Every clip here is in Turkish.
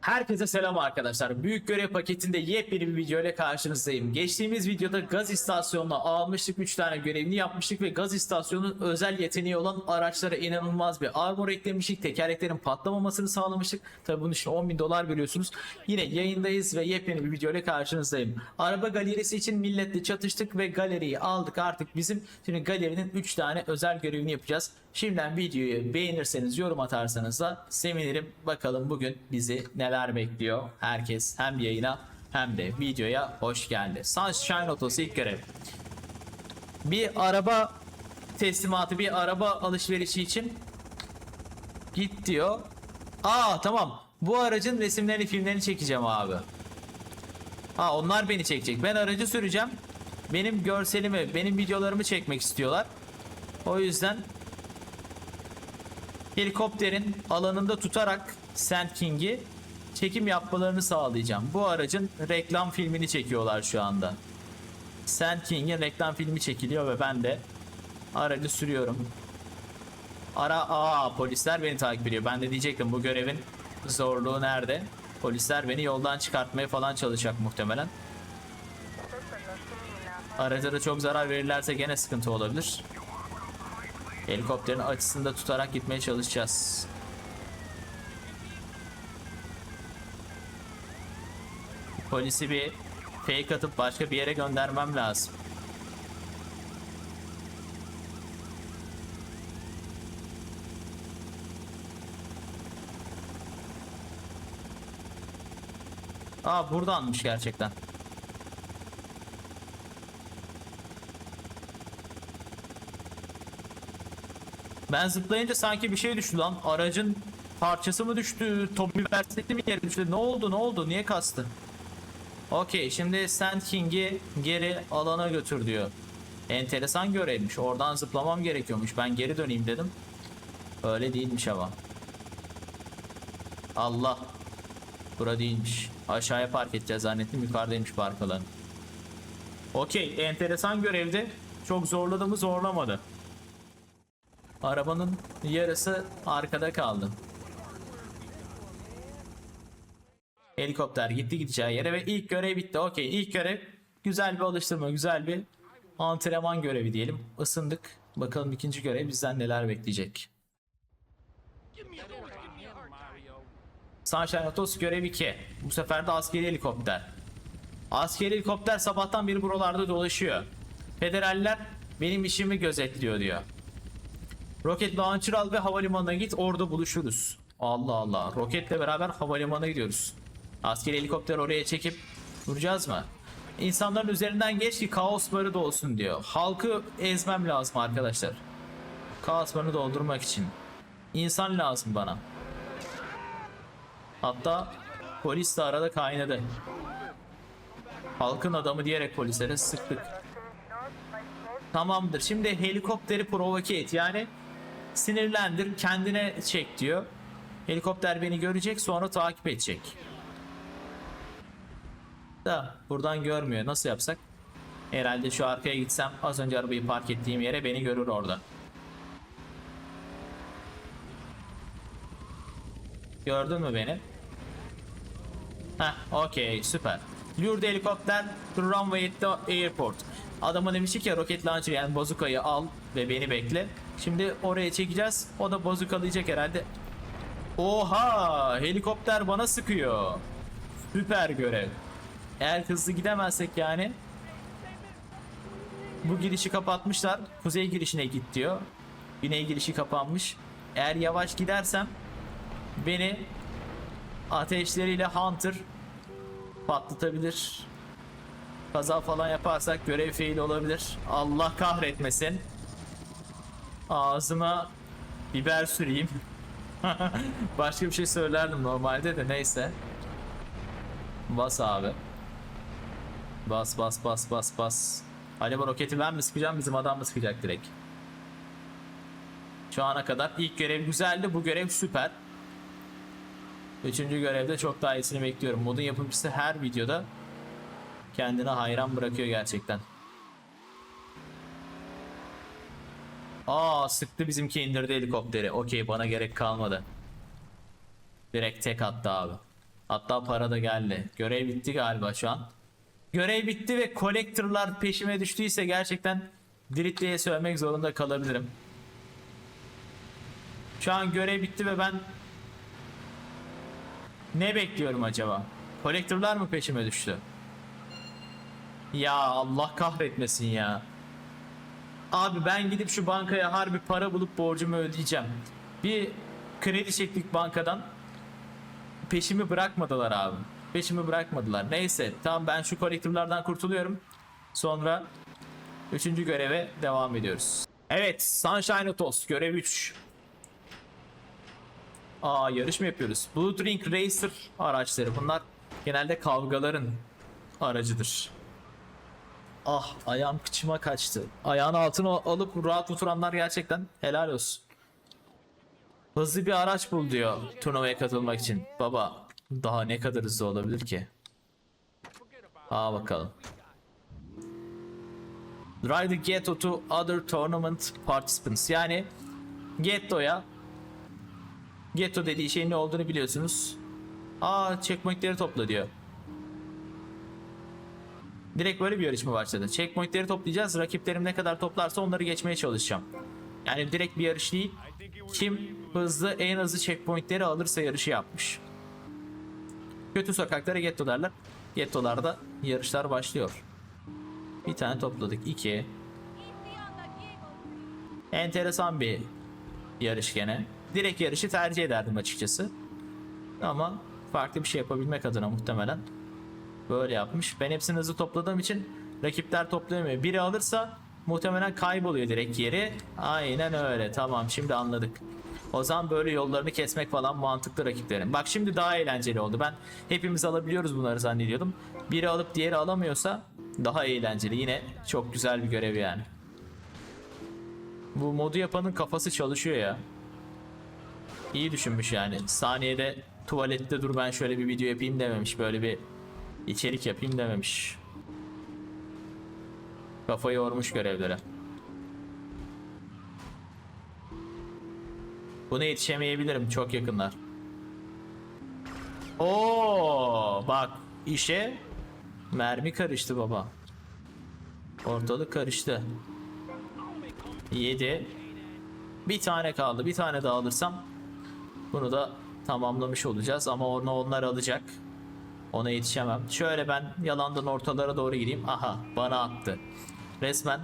Herkese selam arkadaşlar. Büyük görev paketinde yepyeni bir video ile karşınızdayım. Geçtiğimiz videoda gaz istasyonuna almıştık 3 tane görevini yapmıştık ve gaz istasyonunun özel yeteneği olan araçlara inanılmaz bir armor eklemiştik. Tekerleklerin patlamamasını sağlamıştık. Tabi bunun için 10 bin dolar veriyorsunuz. Yine yayındayız ve yepyeni bir video ile karşınızdayım. Araba galerisi için milletle çatıştık ve galeriyi aldık artık bizim. Şimdi galerinin 3 tane özel görevini yapacağız. Şimdiden videoyu beğenirseniz yorum atarsanız da sevinirim. Bakalım bugün bizi neler bekliyor. Herkes hem yayına hem de videoya hoş geldi. Sunshine Otosu ilk görev. Bir araba teslimatı, bir araba alışverişi için git diyor. Aa tamam. Bu aracın resimlerini, filmlerini çekeceğim abi. Ha onlar beni çekecek. Ben aracı süreceğim. Benim görselimi, benim videolarımı çekmek istiyorlar. O yüzden helikopterin alanında tutarak Sand King'i çekim yapmalarını sağlayacağım. Bu aracın reklam filmini çekiyorlar şu anda. Sand King'in reklam filmi çekiliyor ve ben de aracı sürüyorum. Ara aa polisler beni takip ediyor. Ben de diyecektim bu görevin zorluğu nerede? Polisler beni yoldan çıkartmaya falan çalışacak muhtemelen. Araca da çok zarar verirlerse gene sıkıntı olabilir. Helikopterin açısında tutarak gitmeye çalışacağız. Polisi bir fake atıp başka bir yere göndermem lazım. Aa buradanmış gerçekten. Ben zıplayınca sanki bir şey düştü lan. Aracın parçası mı düştü? Tommy Versetti mi yere düştü? Ne oldu ne oldu? Niye kastı? Okey şimdi Sand King'i geri alana götür diyor. Enteresan görevmiş. Oradan zıplamam gerekiyormuş. Ben geri döneyim dedim. Öyle değilmiş ama. Allah. Bura değilmiş. Aşağıya park edeceğiz zannettim. Yukarıdaymış park alanı. Okey. Enteresan görevdi. Çok zorladı mı zorlamadı. Arabanın yarısı arkada kaldı. Helikopter gitti gideceği yere ve ilk görev bitti. Okey ilk görev güzel bir alıştırma, güzel bir antrenman görevi diyelim. Isındık. Bakalım ikinci görev bizden neler bekleyecek. Sunshine Autos görev 2. Bu sefer de askeri helikopter. Askeri helikopter sabahtan beri buralarda dolaşıyor. Federaller benim işimi gözetliyor diyor. Roket launcher al ve havalimanına git orada buluşuruz. Allah Allah. Roketle beraber havalimanına gidiyoruz. Askeri helikopter oraya çekip duracağız mı? İnsanların üzerinden geç ki kaos barı olsun diyor. Halkı ezmem lazım arkadaşlar. Kaos barını doldurmak için. İnsan lazım bana. Hatta polis de arada kaynadı. Halkın adamı diyerek polislere sıktık. Tamamdır. Şimdi helikopteri provoke et. Yani sinirlendir, kendine çek diyor. Helikopter beni görecek, sonra takip edecek. Da buradan görmüyor. Nasıl yapsak? Herhalde şu arkaya gitsem az önce arabayı park ettiğim yere beni görür orada. Gördün mü beni? Heh, okey, süper. The helikopter runway at the airport. Adama demiştik ya roket launcher yani bazukayı al ve beni bekle. Şimdi oraya çekeceğiz. O da bazukalayacak herhalde. Oha! Helikopter bana sıkıyor. Süper görev. Eğer hızlı gidemezsek yani bu girişi kapatmışlar. Kuzey girişine git diyor. Güney girişi kapanmış. Eğer yavaş gidersem beni ateşleriyle Hunter patlatabilir. Kaza falan yaparsak görev fail olabilir. Allah kahretmesin. Ağzıma biber süreyim. Başka bir şey söylerdim normalde de neyse. Bas abi. Bas bas bas bas bas. Acaba roketi ben mi sıkacağım bizim adam mı sıkacak direkt? Şu ana kadar ilk görev güzeldi. Bu görev süper. Üçüncü görevde çok daha iyisini bekliyorum. Modun yapımcısı her videoda kendine hayran bırakıyor gerçekten. Aa sıktı bizimki indirdi helikopteri. Okey bana gerek kalmadı. Direkt tek attı abi. Hatta para da geldi. Görev bitti galiba şu an. Görev bitti ve collector'lar peşime düştüyse gerçekten Diritli'ye söylemek zorunda kalabilirim. Şu an görev bitti ve ben ne bekliyorum acaba? Collector'lar mı peşime düştü? Ya Allah kahretmesin ya. Abi ben gidip şu bankaya harbi para bulup borcumu ödeyeceğim. Bir kredi çektik bankadan. Peşimi bırakmadılar abi. Peşimi bırakmadılar. Neyse tamam ben şu kolektörlerden kurtuluyorum. Sonra üçüncü göreve devam ediyoruz. Evet Sunshine Autos görev 3. Aa yarış mı yapıyoruz? Blue Drink Racer araçları bunlar genelde kavgaların aracıdır. Ah ayağım kıçıma kaçtı. Ayağını altına alıp rahat oturanlar gerçekten helal olsun. Hızlı bir araç bul diyor turnuvaya katılmak için. Baba daha ne kadar hızlı olabilir ki? Aa bakalım. Drive the Ghetto to other tournament participants. Yani Ghetto'ya Ghetto dediği şeyin ne olduğunu biliyorsunuz. Aa checkpointleri topla diyor. Direkt böyle bir yarışma başladı. Checkpointleri toplayacağız. Rakiplerim ne kadar toplarsa onları geçmeye çalışacağım. Yani direkt bir yarış değil. Kim hızlı en hızlı checkpointleri alırsa yarışı yapmış. Kötü sokaklara getto derler. Gettolarda yarışlar başlıyor. Bir tane topladık. iki. Enteresan bir yarış gene. Direkt yarışı tercih ederdim açıkçası. Ama farklı bir şey yapabilmek adına muhtemelen böyle yapmış. Ben hepsini hızlı topladığım için rakipler toplayamıyor. Biri alırsa muhtemelen kayboluyor direkt yeri. Aynen öyle. Tamam şimdi anladık. O zaman böyle yollarını kesmek falan mantıklı rakiplerin. Bak şimdi daha eğlenceli oldu. Ben hepimiz alabiliyoruz bunları zannediyordum. Biri alıp diğeri alamıyorsa daha eğlenceli. Yine çok güzel bir görev yani. Bu modu yapanın kafası çalışıyor ya. İyi düşünmüş yani. Saniyede tuvalette dur ben şöyle bir video yapayım dememiş. Böyle bir içerik yapayım dememiş. Kafayı yormuş görevlere. Buna yetişemeyebilirim çok yakınlar. Oo, bak işe mermi karıştı baba. Ortalık karıştı. 7 Bir tane kaldı. Bir tane daha alırsam bunu da tamamlamış olacağız ama onu onlar alacak. Ona yetişemem. Şöyle ben yalandan ortalara doğru gireyim. Aha bana attı. Resmen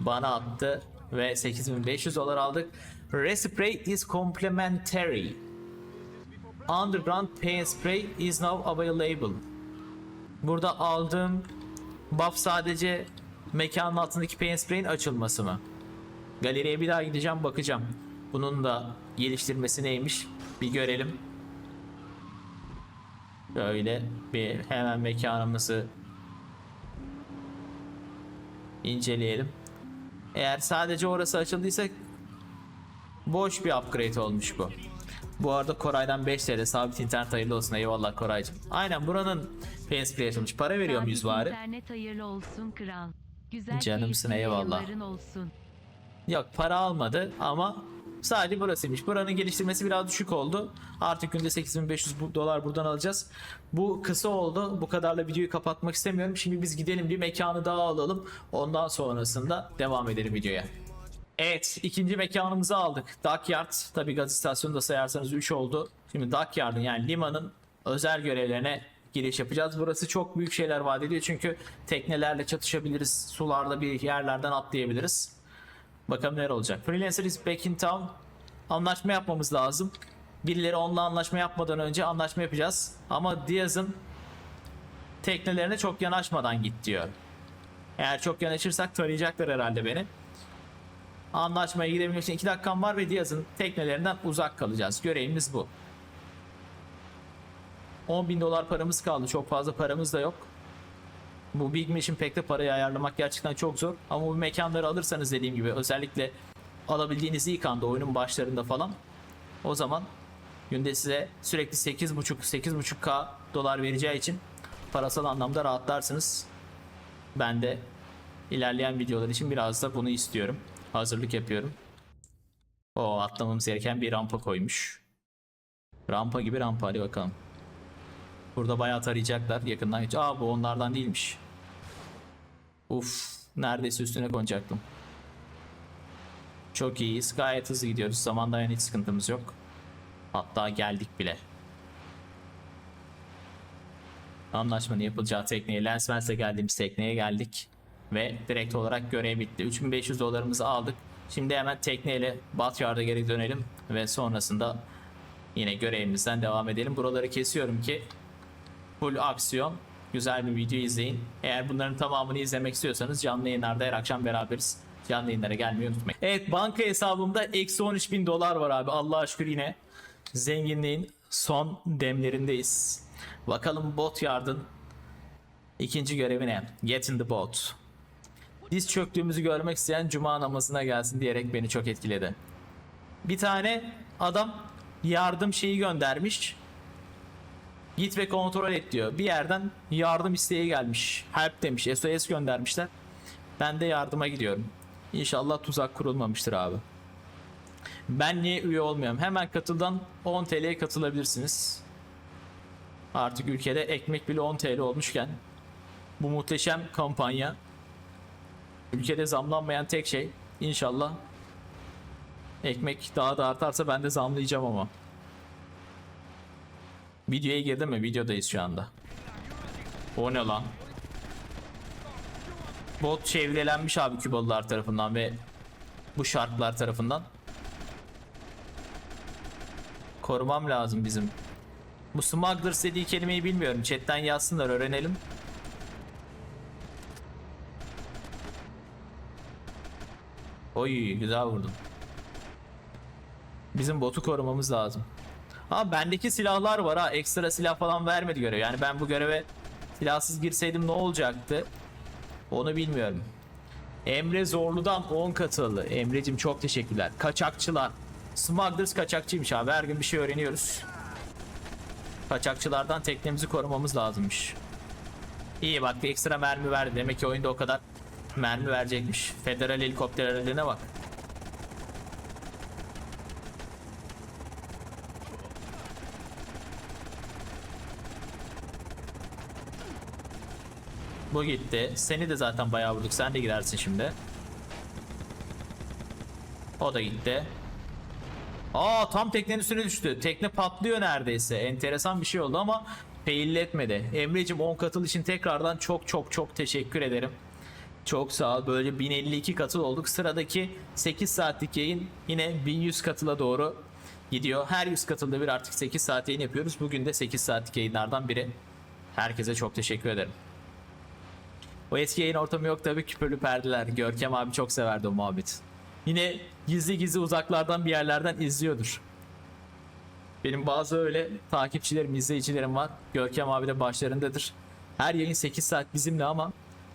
bana attı ve 8500 dolar aldık. Respray is complimentary. Underground Paint Spray is now available. Burada aldığım buff sadece mekanın altındaki paint spray'in açılması mı? Galeriye bir daha gideceğim bakacağım. Bunun da geliştirmesi neymiş bir görelim. Böyle bir hemen mekanımızı inceleyelim. Eğer sadece orası açıldıysa boş bir upgrade olmuş bu. Bu arada Koray'dan 5 TL sabit internet hayırlı olsun eyvallah Koraycığım. Aynen buranın Painspray açılmış. Para veriyor muyuz bari? İnternet hayırlı olsun kral. Güzel Canımsın, eyvallah. olsun. Yok para almadı ama sadece burasıymış. Buranın geliştirmesi biraz düşük oldu. Artık günde 8500 bu- dolar buradan alacağız. Bu kısa oldu. Bu kadarla videoyu kapatmak istemiyorum. Şimdi biz gidelim bir mekanı daha alalım. Ondan sonrasında devam edelim videoya. Evet ikinci mekanımızı aldık. Dockyard. Tabi gaz istasyonu da sayarsanız 3 oldu. Şimdi Dockyard'ın yani limanın özel görevlerine giriş yapacağız. Burası çok büyük şeyler vaat ediyor. Çünkü teknelerle çatışabiliriz. Sularda bir yerlerden atlayabiliriz. Bakalım neler olacak. Freelancer is back in town. Anlaşma yapmamız lazım. Birileri onunla anlaşma yapmadan önce anlaşma yapacağız. Ama Diaz'ın teknelerine çok yanaşmadan git diyor. Eğer çok yanaşırsak tarayacaklar herhalde beni. Anlaşmaya gidebilmek için 2 dakikam var ve Diaz'ın teknelerinden uzak kalacağız. Görevimiz bu. 10 bin dolar paramız kaldı. Çok fazla paramız da yok. Bu Big Mission Pack'te parayı ayarlamak gerçekten çok zor. Ama bu mekanları alırsanız dediğim gibi özellikle alabildiğiniz ilk anda oyunun başlarında falan o zaman günde size sürekli 8.5 8.5k dolar vereceği için parasal anlamda rahatlarsınız. Ben de ilerleyen videolar için biraz da bunu istiyorum. Hazırlık yapıyorum. O atlamamız gereken bir rampa koymuş. Rampa gibi rampa hadi bakalım. Burada bayağı tarayacaklar yakından. Aa bu onlardan değilmiş. Uf neredeyse üstüne konacaktım. Çok iyiyiz. Gayet hızlı gidiyoruz. Zamandan hiç sıkıntımız yok. Hatta geldik bile. Anlaşmanın yapılacağı tekneye, Lensmens'e geldiğimiz tekneye geldik. Ve direkt olarak görev bitti. 3500 dolarımızı aldık. Şimdi hemen tekneyle Batyard'a geri dönelim. Ve sonrasında yine görevimizden devam edelim. Buraları kesiyorum ki full aksiyon güzel bir video izleyin. Eğer bunların tamamını izlemek istiyorsanız canlı yayınlarda her akşam beraberiz. Canlı yayınlara gelmeyi unutmayın. Evet banka hesabımda eksi 13 bin dolar var abi. Allah'a şükür yine zenginliğin son demlerindeyiz. Bakalım bot yardın ikinci görevi ne? Get in the boat. Diz çöktüğümüzü görmek isteyen cuma namazına gelsin diyerek beni çok etkiledi. Bir tane adam yardım şeyi göndermiş. Git ve kontrol et diyor. Bir yerden yardım isteği gelmiş. Help demiş. SOS göndermişler. Ben de yardıma gidiyorum. İnşallah tuzak kurulmamıştır abi. Ben niye üye olmuyorum? Hemen katıldan 10 TL'ye katılabilirsiniz. Artık ülkede ekmek bile 10 TL olmuşken bu muhteşem kampanya ülkede zamlanmayan tek şey inşallah ekmek daha da artarsa ben de zamlayacağım ama. Videoya girdim mi? Videodayız şu anda. O ne lan? Bot çevrelenmiş abi Kübalılar tarafından ve bu şartlar tarafından. Korumam lazım bizim. Bu smugglers dediği kelimeyi bilmiyorum. Chatten yazsınlar öğrenelim. Oy güzel vurdum. Bizim botu korumamız lazım. Ha bendeki silahlar var ha. Ekstra silah falan vermedi görev. Yani ben bu göreve silahsız girseydim ne olacaktı? Onu bilmiyorum. Emre Zorlu'dan 10 katıldı. Emre'cim çok teşekkürler. Kaçakçılar. Smugglers kaçakçıymış abi. Her gün bir şey öğreniyoruz. Kaçakçılardan teknemizi korumamız lazımmış. İyi bak bir ekstra mermi verdi. Demek ki oyunda o kadar mermi verecekmiş. Federal helikopter aralarına bak. Bu gitti. Seni de zaten bayağı vurduk. Sen de girersin şimdi. O da gitti. Aa tam teknenin üstüne düştü. Tekne patlıyor neredeyse. Enteresan bir şey oldu ama fail etmedi. Emre'cim 10 katıl için tekrardan çok çok çok teşekkür ederim. Çok sağ ol. Böyle 1052 katıl olduk. Sıradaki 8 saatlik yayın yine 1100 katıla doğru gidiyor. Her 100 katılda bir artık 8 saat yayın yapıyoruz. Bugün de 8 saatlik yayınlardan biri. Herkese çok teşekkür ederim. O eski yayın ortamı yok tabii küpürlü perdeler. Görkem abi çok severdi o muhabbet. Yine gizli gizli uzaklardan bir yerlerden izliyordur. Benim bazı öyle takipçilerim, izleyicilerim var. Görkem abi de başlarındadır. Her yayın 8 saat bizimle ama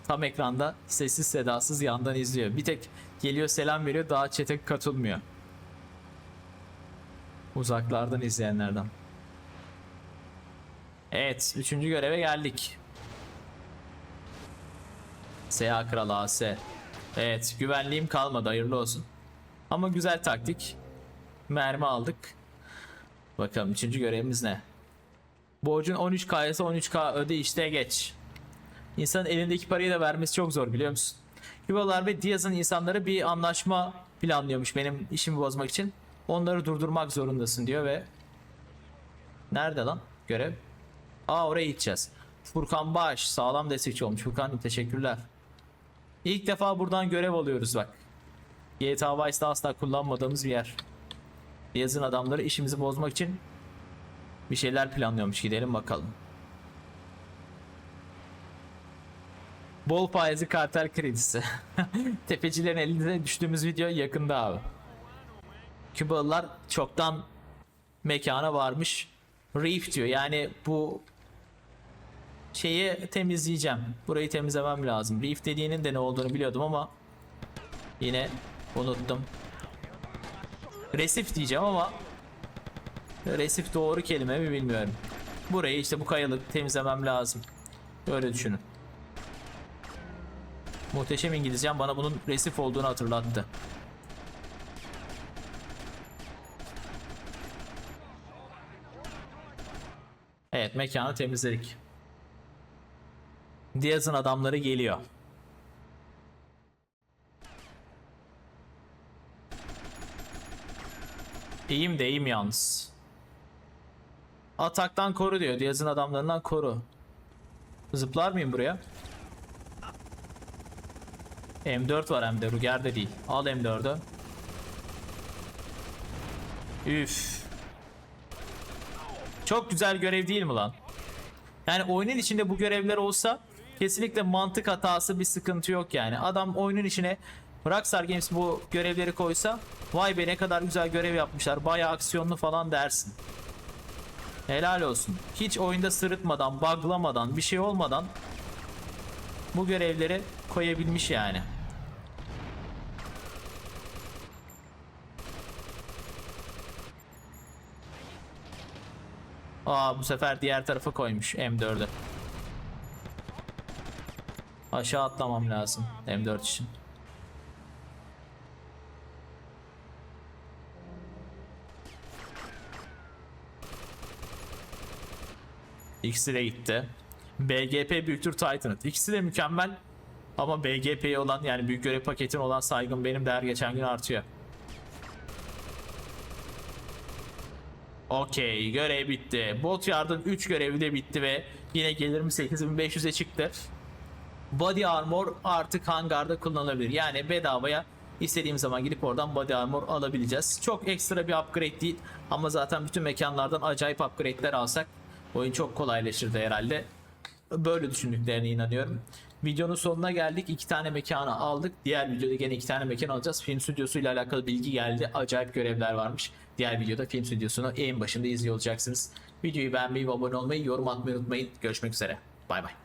tam ekranda sessiz sedasız yandan izliyor. Bir tek geliyor selam veriyor daha çete katılmıyor. Uzaklardan izleyenlerden. Evet, üçüncü göreve geldik. SA Kral AS. Evet güvenliğim kalmadı hayırlı olsun. Ama güzel taktik. Mermi aldık. Bakalım üçüncü görevimiz ne? Borcun 13K ise 13K öde işte geç. İnsanın elindeki parayı da vermesi çok zor biliyor musun? Kübalılar ve Diaz'ın insanları bir anlaşma planlıyormuş benim işimi bozmak için. Onları durdurmak zorundasın diyor ve Nerede lan görev? Aa oraya gideceğiz. Furkan Baş sağlam destekçi olmuş. Furkan'cığım teşekkürler. İlk defa buradan görev alıyoruz bak. GTA Vice'da asla kullanmadığımız bir yer. Yazın adamları işimizi bozmak için bir şeyler planlıyormuş. Gidelim bakalım. Bol faizli kartel kredisi. Tefecilerin elinde düştüğümüz video yakında abi. Kübalılar çoktan mekana varmış. Reef diyor. Yani bu şeyi temizleyeceğim. Burayı temizlemem lazım. Reef dediğinin de ne olduğunu biliyordum ama yine unuttum. Resif diyeceğim ama resif doğru kelime mi bilmiyorum. Burayı işte bu kayalık temizlemem lazım. Öyle düşünün. Muhteşem İngilizcem bana bunun resif olduğunu hatırlattı. Evet mekanı temizledik. Diaz'ın adamları geliyor. İyiyim de iyiyim yalnız. Ataktan koru diyor. Diaz'ın adamlarından koru. Zıplar mıyım buraya? M4 var hem de Ruger de değil. Al M4'ü. Üf. Çok güzel görev değil mi lan? Yani oyunun içinde bu görevler olsa kesinlikle mantık hatası bir sıkıntı yok yani. Adam oyunun içine Rockstar Games bu görevleri koysa vay be ne kadar güzel görev yapmışlar. Bayağı aksiyonlu falan dersin. Helal olsun. Hiç oyunda sırıtmadan, buglamadan, bir şey olmadan bu görevleri koyabilmiş yani. Aa bu sefer diğer tarafa koymuş M4'ü. Aşağı atlamam lazım M4 için. İkisi de gitti. BGP büyüktür Titan'ın. İkisi de mükemmel. Ama BGP'ye olan yani büyük görev paketin olan saygım benim de her geçen gün artıyor. Okey görev bitti. Bot Yard'ın 3 görevi de bitti ve yine gelirim 8500'e çıktı. Body Armor artık hangarda kullanılabilir. Yani bedavaya istediğim zaman gidip oradan Body Armor alabileceğiz. Çok ekstra bir upgrade değil ama zaten bütün mekanlardan acayip upgrade'ler alsak oyun çok kolaylaşırdı herhalde. Böyle düşündüklerine inanıyorum. Videonun sonuna geldik. İki tane mekanı aldık. Diğer videoda gene iki tane mekan alacağız. Film stüdyosuyla alakalı bilgi geldi. Acayip görevler varmış. Diğer videoda film stüdyosunu en başında izliyor olacaksınız. Videoyu beğenmeyi ve abone olmayı, yorum atmayı unutmayın. Görüşmek üzere. Bay bay.